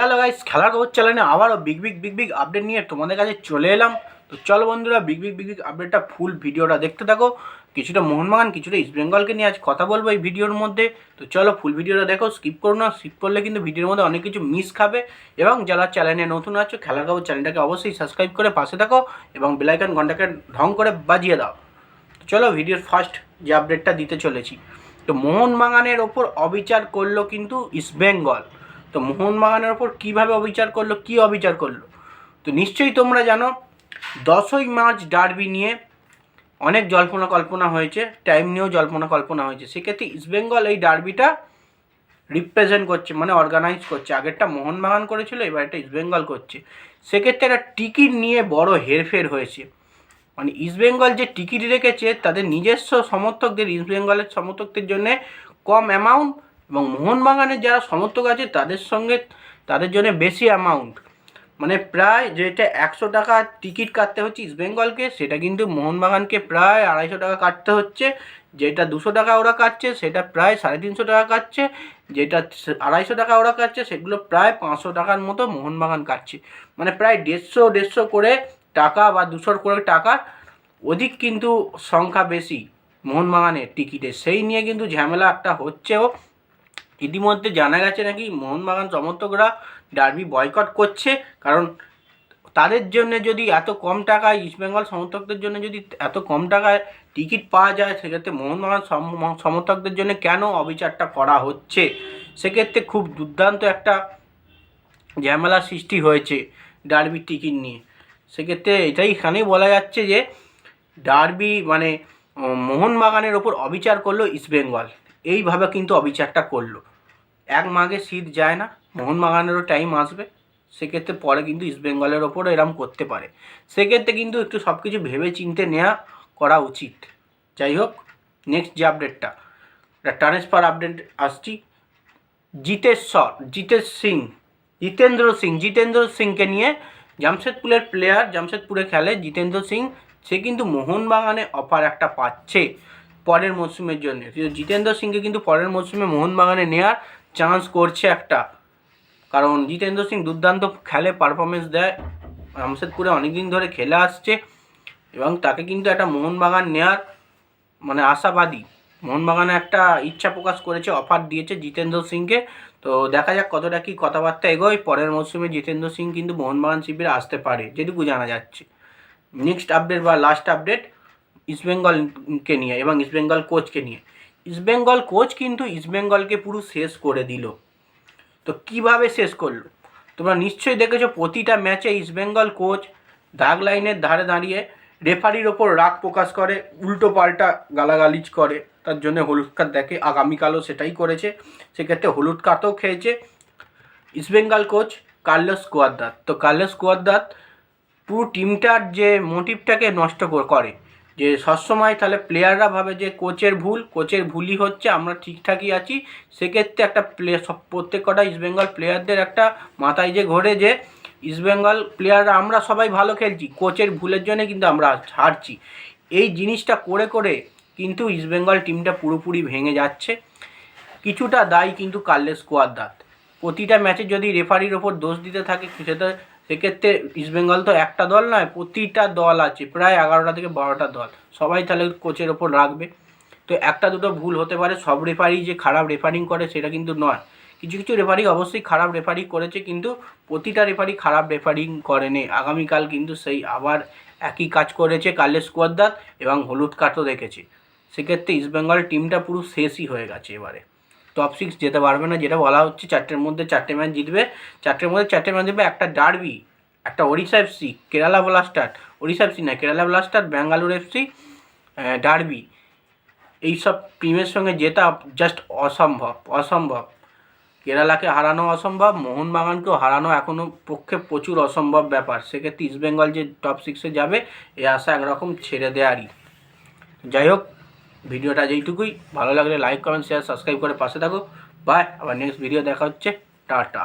Hello guys, খেলার খবর চ্যানেলে আবারও big big big big update নিয়ে তোমাদের কাছে চলে এলাম। তো চলো বন্ধুরা বিগ বিগ বিগ বিগ আপডেটটা ফুল ভিডিওটা দেখতে থাকো। কিছুটা মোহনবাগান, কিছুটা ইস্ট বেঙ্গলকে নিয়ে আজ কথা বলব এই ভিডিওর মধ্যে। তো চলো ফুল ভিডিওটা দেখো স্কিপ করো না স্কিপ করলে কিন্তু ভিডিওর মধ্যে অনেক কিছু মিস খাবে। এবং যারা চ্যানেলে নতুন আছো, খেলার খবর চ্যানেলটাকে অবশ্যই সাবস্ক্রাইব করে পাশে থাকো এবং বেলাইকন ঘন্টাকে ঢং করে বাজিয়ে দাও। তো চলো ভিডিওর ফার্স্ট যে আপডেটটা দিতে চলেছি। তো মোহনবাগানের ওপর অবিচার করল কিন্তু ইস্টবেঙ্গল তো মোহনবাগানের ওপর কীভাবে অবিচার করল, কী অবিচার করল? তো নিশ্চয়ই তোমরা জানো, দশই মার্চ ডার্বি নিয়ে অনেক জল্পনা কল্পনা হয়েছে, টাইম নিয়েও জল্পনা কল্পনা হয়েছে। সেক্ষেত্রে ইস্টবেঙ্গল এই ডার্বিটা রিপ্রেজেন্ট করছে মানে অর্গানাইজ করছে। আগেরটা মোহনবাগান করেছিল এবার এটা ইস্টবেঙ্গল করছে। সেক্ষেত্রে একটা টিকিট নিয়ে বড় হেরফের হয়েছে। মানে ইস্টবেঙ্গল যে টিকিট রেখেছে, তাদের নিজস্ব সমর্থকদের ইস্টবেঙ্গলের সমর্থকদের জন্য কম অ্যামাউন্ট এবং মোহনবাগানের যারা সমর্থক আছে, তাদের সঙ্গে তাদের জন্য বেশি অ্যামাউন্ট মানে প্রায় যেটা একশো টাকা টিকিট কাটতে হচ্ছে ইস্টবেঙ্গলকে সেটা কিন্তু মোহনবাগানকে প্রায় আড়াইশো টাকা কাটতে হচ্ছে। যেটা দুশো টাকা ওরা কাটছে, সেটা প্রায় সাড়ে তিনশো টাকা কাটছে। যেটা আড়াইশো টাকা ওরা কাটছে, সেগুলো প্রায় পাঁচশো টাকার মতো মোহনবাগান কাটছে। মানে প্রায় দেড়শো দেড়শো করে টাকা বা দুশোর করে টাকা অধিক কিন্তু সংখ্যা বেশি মোহনবাগানের টিকিটে সেই নিয়ে কিন্তু ঝামেলা একটা হচ্ছেও। ইতিমধ্যে জানা গেছে নাকি মোহনবাগান সমর্থকরা ডার্বি বয়কট করছে, কারণ তাদের জন্য যদি এত কম টাকায় ইস্টবেঙ্গল সমর্থকদের জন্য যদি এত কম টাকায় টিকিট পাওয়া যায়, সেক্ষেত্রে মোহনবাগান সম- সমর্থকদের জন্য কেন অবিচারটা করা হচ্ছে? সেক্ষেত্রে খুব দুর্দান্ত একটা ঝামেলা সৃষ্টি হয়েছে ডার্বির টিকিট নিয়ে। সেক্ষেত্রে এটাই এখানেই বলা যাচ্ছে যে, ডার্বি মানে মোহনবাগানের ওপর অবিচার করল ইস্টবেঙ্গল এইভাবে কিন্তু অবিচারটা করল। এক মাঘে শীত যায় না, মোহনবাগানেরও টাইম আসবে। সেক্ষেত্রে পরে কিন্তু ইস্টবেঙ্গলের ওপরও এরম করতে পারে। সেক্ষেত্রে কিন্তু একটু সব কিছু ভেবে চিনতে নেওয়া করা উচিত। যাই হোক নেক্সট যে আপডেটটা একটা ট্রান্সফার আপডেট আসছি। জিতেশ্বর জিতেশ সিং, জিতেন্দ্র সিং, জিতেন্দ্র সিংকে নিয়ে জামশেদপুরের প্লেয়ার জামশেদপুরে খেলে জিতেন্দ্র সিং, সে কিন্তু মোহনবাগানে অফার একটা পাচ্ছে। পরের মরশুমের জন্য। কিন্তু জিতেন্দ্র সিংকে কিন্তু পরের মরশুমে মোহনবাগানে নেওয়ার চান্স করছে একটা। কারণ জিতেন্দ্র সিং দুর্দান্ত খেলে পারফরমেন্স দেয়। জামশেদপুরে অনেকদিন ধরে খেলে আসছে এবং তাকে কিন্তু একটা মোহনবাগান নেওয়ার মানে আশাবাদী। মোহনবাগানে একটা ইচ্ছা প্রকাশ করেছে অফার দিয়েছে জিতেন্দ্র সিংকে। তো দেখা যাক কতটা কি কথাবার্তা এগোয়। পরের মরশুমে জিতেন্দ্র সিং কিন্তু মোহনবাগান শিবিরে আসতে পারে, যেটুকু জানা যাচ্ছে। নেক্সট আপডেট বা লাস্ট আপডেট ইস্টবেঙ্গলকে নিয়ে এবং ইস্টবেঙ্গল কোচকে নিয়ে। ইস্টবেঙ্গল কোচ কিন্তু ইস্টবেঙ্গলকে পুরো শেষ করে দিল। তো কীভাবে শেষ করল? তোমরা নিশ্চয়ই দেখেছ প্রতিটা ম্যাচে ইস্টবেঙ্গল কোচ দাগ লাইনের ধারে দাঁড়িয়ে রেফারির ওপর রাগ প্রকাশ করে, উল্টো পাল্টা গালাগালিজ করে। তার জন্য হলুদ কার্ড দেখে আগামীকালও সেটাই করেছে। সেক্ষেত্রে হলুদ কার্ডও খেয়েছে ইস্টবেঙ্গল কোচ কার্লোস কুয়াদ্দাত তো কার্লোস কুয়াদ্দাত পুরো টিমটার যে মোটিভটাকে নষ্ট করে। যে সবসময় তাহলে প্লেয়াররা ভাবে যে কোচের ভুল কোচের ভুলই হচ্ছে, আমরা ঠিকঠাকই আছি। সেক্ষেত্রে একটা প্লে সব প্রত্যেক কটা ইস্টবেঙ্গল প্লেয়ারদের একটা মাথায় যে ঘোরে যে ইস্টবেঙ্গল প্লেয়াররা আমরা সবাই ভালো খেলছি কোচের ভুলের জন্য কিন্তু আমরা হারছি। এই জিনিসটা করে করে কিন্তু ইস্টবেঙ্গল টিমটা পুরোপুরি ভেঙে যাচ্ছে। কিছুটা দায়ী কিন্তু কার্লেস কুয়াদ্দাত। প্রতিটা ম্যাচে যদি রেফারির ওপর দোষ দিতে থাকে, সেটা সেক্ষেত্রে ইস্টবেঙ্গল তো একটা দল নয়, প্রতিটা দল আছে, প্রায় এগারোটা থেকে বারোটা দল। সবাই তাহলে কোচের ওপর রাখবে। তো একটা দুটো ভুল হতে পারে, সব রেফারি যে খারাপ রেফারিং করে সেটা কিন্তু নয়। কিছু কিছু রেফারি অবশ্যই খারাপ রেফারি করেছে, কিন্তু প্রতিটা রেফারি খারাপ রেফারিং করেনি। আগামীকাল কিন্তু সেই আবার একই কাজ করেছে কার্লেস কুয়াদ্দাত এবং হলুদ কার্ডও দেখেছে। সেক্ষেত্রে ইস্টবেঙ্গল টিমটা পুরো শেষই হয়ে গেছে এবারে। টপ সিক্স যেতে পারবে না, যেটা বলা হচ্ছে চারটের মধ্যে চারটে ম্যাচ জিতবে। চারটের মধ্যে চারটে ম্যাচ জিতবে একটা ডার্বি একটা Odisha FC Kerala blaster Odisha FC না Kerala blaster Bangalore FC derby এইসব টিমের সঙ্গে জেতা জাস্ট অসম্ভব অসম্ভব। কেরালাকে হারানো অসম্ভব, মোহনবাগানকেও হারানো এখনও পক্ষে প্রচুর অসম্ভব ব্যাপার। সেক্ষেত্রে ইস্টবেঙ্গল যে টপ সিক্সে যাবে এই আশা একরকম ছেড়ে দেয়ারই যাই হোক ভিডিওটা যেইটুকুই, ভালো লাগলে লাইক কমেন্ট শেয়ার সাবস্ক্রাইব করে পাশে থাকো। বাই আবার নেক্সট ভিডিও দেখা হচ্ছে। টাটা।